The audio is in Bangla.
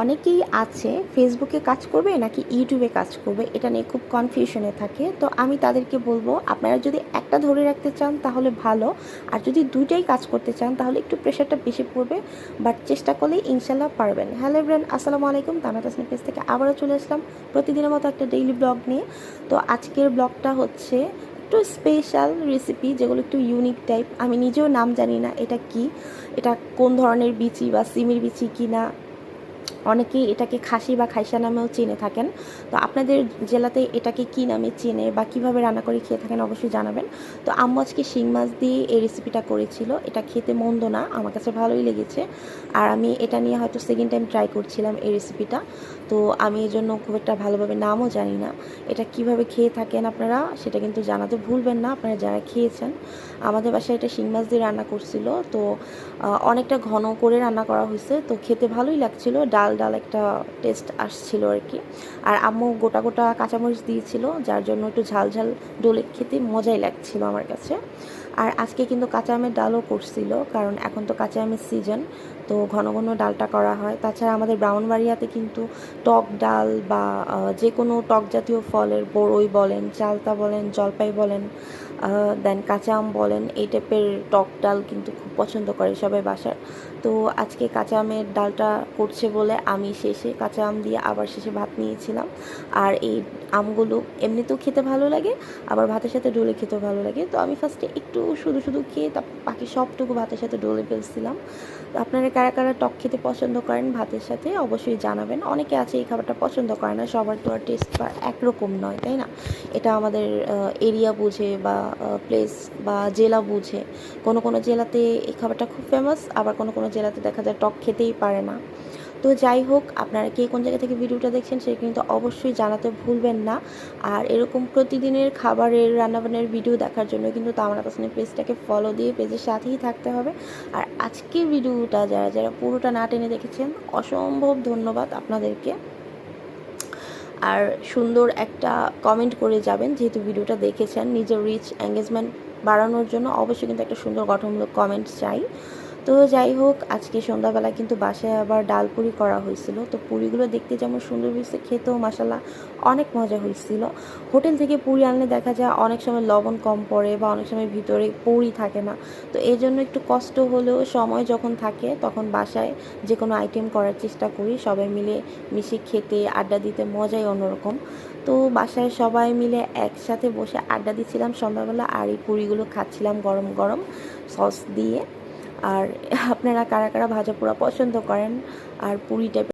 অনেকেই আছে ফেসবুকে কাজ করবে নাকি ইউটিউবে কাজ করবে? এটা নিয়ে খুব কনফিউশনে থাকে। তো আমি তাদেরকে বলব, আপনারা যদি একটা ধরে রাখতে চান তাহলে ভালো। আর যদি দুইটাই কাজ করতে চান তাহলে একটু প্রেশারটা বেশি পড়বে। বাট চেষ্টা করলেই ইনশাল্লাহ পারবেন। হ্যালো ব্রেন আসসালামু আলাইকুম। তানা তাসনি পেজ থেকে আবারও চলে আসলাম প্রতিদিনের মতো একটা ডেইলি ব্লগ নিয়ে। তো আজকের ব্লগটা হচ্ছে একটু স্পেশাল রেসিপি যেগুলো একটু ইউনিক টাইপ আমি নিজেও নাম জানি না এটা কি। এটা কোন ধরনের বিচি বা সিমির বিচি কি না অনেকেই এটাকে খাসি বা খাইসা নামেও চিনে থাকেন। তো আপনাদের জেলাতে এটাকে কি নামে চেনে বা কীভাবে রান্না করে খেয়ে থাকেন অবশ্যই জানাবেন। তো আম্মু আজকে শিং মাছ দিয়ে এই রেসিপিটা করেছিল। এটা খেতে মন্দ না, আমার কাছে ভালোই লেগেছে। আর আমি এটা নিয়ে হয়তো সেকেন্ড টাইম ট্রাই করছিলাম এই রেসিপিটা তো আমি এই জন্য খুব একটা ভালোভাবে নামও জানি না। এটা কীভাবে খেয়ে থাকেন আপনারা সেটা কিন্তু জানাতে ভুলবেন না, আপনারা যারা খেয়েছেন। আমাদের বাসায় এটা শিং মাছ দিয়ে রান্না করছিল। তো অনেকটা ঘন করে রান্না করা হয়েছে। তো খেতে ভালোই লাগছিল। ডাল ডাল একটা টেস্ট আসছিল আর কি আর আম্মু গোটা গোটা কাঁচামরিচ দিয়েছিল, যার জন্য একটু ঝাল ঝাল ডোলে খেতে মজাই লাগছিল আমার কাছে। আর আজকে কিন্তু কাঁচা আমের ডালও করছিল, কারণ এখন তো কাঁচা আমের সিজন তো ঘন ঘন ডালটা করা হয়। তাছাড়া আমাদের ব্রাউনবাড়িয়াতে কিন্তু টক ডাল বা যে কোনো টক জাতীয় ফলের বড়ই বলেন, চালতা বলেন, জলপাই বলেন দেন কাঁচা আম বলেন, এই টাইপের টক ডাল কিন্তু খুব পছন্দ করে সবাই বাসার। তো আজকে কাঁচা আমের ডালটা করছে বলে আমি শেষে কাঁচা আম দিয়ে আবার শেষে ভাত নিয়েছিলাম। আর এই আমগুলো এমনিতেও খেতে ভালো লাগে, আবার ভাতের সাথে ডোলে খেতেও ভালো লাগে। তো আমি ফার্স্টে একটু শুধু শুধু খেয়ে তারপর বাকি সবটুকু ভাতের সাথে ডোলে ফেলছিলাম। আপনারা কারা কারা টক খেতে পছন্দ করেন ভাতের সাথে অবশ্যই জানাবেন। অনেকে আছে এই খাবারটা পছন্দ করে না, সবার তো আর টেস্ট একরকম নয়, তাই না? এটা আমাদের এরিয়া বুঝে বা প্লেস বা জেলা বুঝে। কোনো কোনো জেলাতে এই খাবারটা খুব ফেমাস আবার কোনো কোনো জেলাতে দেখা যায় টক খেতেই পারে না। তো যাই হোক, আপনারা কে কোন জায়গা থেকে ভিডিওটা দেখছেন সেটা কিন্তু অবশ্যই জানাতে ভুলবেন না। আর এরকম প্রতিদিনের খাবারের, রান্নাবান্নার ভিডিও দেখার জন্য কিন্তু তামানা তাসনের পেজটাকে ফলো দিয়ে পেজের সাথেই থাকতে হবে। আর আজকের ভিডিওটা যারা যারা পুরোটা না টেনে দেখেছেন, অসম্ভব ধন্যবাদ আপনাদেরকে। আর সুন্দর একটা কমেন্ট করে যাবেন যেহেতু ভিডিওটা দেখেছেন, নিজের রিচ এঙ্গেজমেন্ট বাড়ানোর জন্য অবশ্যই কিন্তু একটা সুন্দর গঠনমূলক কমেন্ট চাই। তো যাই হোক, আজকে সন্ধ্যাবেলা কিন্তু বাসায় আবার ডাল পুরি করা হয়েছিল। তো পুরিগুলো দেখতে যেমন সুন্দর হয়েছে, খেতেও মশালা অনেক মজা হয়েছিল। হোটেল থেকে পুরি আনলে দেখা যায় অনেক সময় লবণ কম পড়ে বা অনেক সময় ভিতরে পুরি থাকে না। তো এই জন্য একটু কষ্ট হলেও সময় যখন থাকে, তখন বাসায় যে কোনো আইটেম করার চেষ্টা করি। সবাই মিলে মিশে খেতে, আড্ডা দিতে মজাই অন্যরকম। তো বাসায় সবাই মিলে একসাথে বসে আড্ডা দিচ্ছিলাম সন্ধ্যাবেলা আর এই পুরিগুলো খাচ্ছিলাম গরম গরম সস দিয়ে। আর আপনারা কারা কারা ভাজা পোড়া পছন্দ করেন? আর পুরি টাইপের